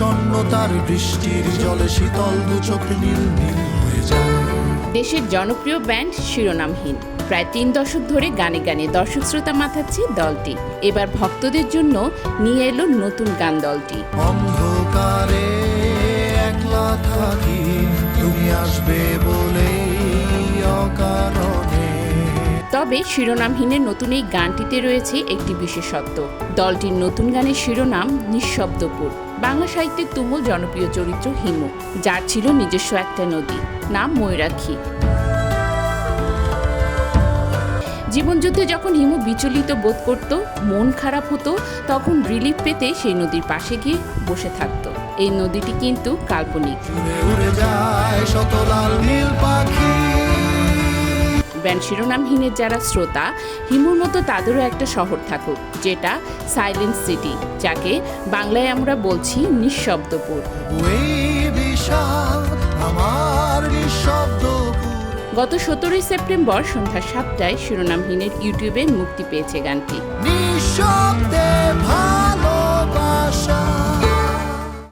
বিষণ্ণতার বৃষ্টির জলে শীতল দু চোখ নীল নীল হয়ে যায়। দেশের জনপ্রিয় ব্যান্ড শিরোনামহীন। প্রায় তিন দশক ধরে গানে গানে দর্শক শ্রোতা মাথাচ্ছে দলটি। এবার ভক্তদের জন্য নিয়ে এলো নতুন গান দলটি। অন্ধকারে একলা থাকি তুমি আসবে বলে অকারণে তবে শিরোনামহীনের নতুন এই গানটিতে রয়েছে একটি বিশেষত্ব। দলটির নতুন গানের শিরোনাম নিঃশব্দপুর বাংলা সাহিত্যের তুমুল জনপ্রিয় চরিত্র হিমু, যার ছিল নিজস্ব একটা নদী, নাম ময়ূরাক্ষী। জীবনযুদ্ধে যখন হিমু বিচলিত বোধ করত, মন খারাপ হতো, তখন রিলিফ পেতে সেই নদীর পাশে গিয়ে বসে থাকতো। এই নদীটি কিন্তু কাল্পনিক। উড়ে যায় শত লাল নীল ব্যান্ড শিরোনামহীনের যারা শ্রোতা হিমুর মতো তাদেরও একটা শহর থাকুক যেটা সাইলেন্ট সিটি যাকে বাংলায় আমরা বলছি নিঃশব্দপুর। আমার গত সতেরোই সেপ্টেম্বর সন্ধ্যা সাতটায় শিরোনামহীনের ইউটিউবে মুক্তি পেয়েছে গানটি। নিঃশব্দে